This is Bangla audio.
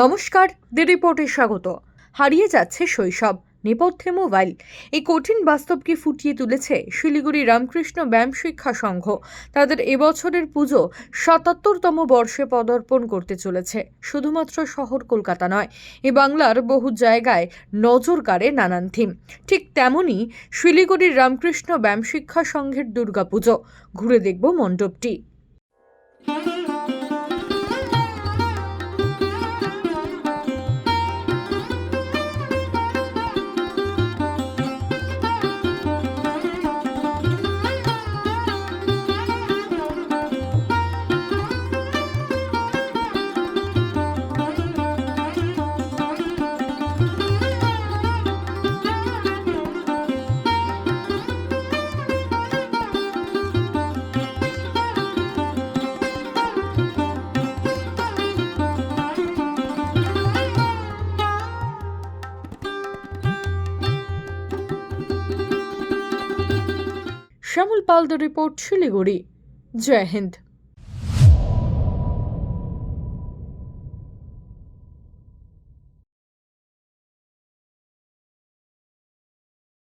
নমস্কার, দি রিপোর্টে স্বাগত। হারিয়ে যাচ্ছে শৈশব, নেপথ্যে মোবাইল। এই কঠিন বাস্তবকে ফুটিয়ে তুলেছে শিলিগুড়ি রামকৃষ্ণ ব্যায়াম শিক্ষা সংঘ। তাদের এবছরের পুজো সাতাত্তরতম বর্ষে পদার্পণ করতে চলেছে। শুধুমাত্র শহর কলকাতা নয়, এ বাংলার বহু জায়গায় নজর কাড়ে নানান থিম। ঠিক তেমনই শিলিগুড়ির রামকৃষ্ণ ব্যায়াম শিক্ষা সংঘের দুর্গাপুজো। ঘুরে দেখব মণ্ডপটি। শ্যামল পাল রিপোর্ট শিলিগুড়ি। জয় হিন্দ।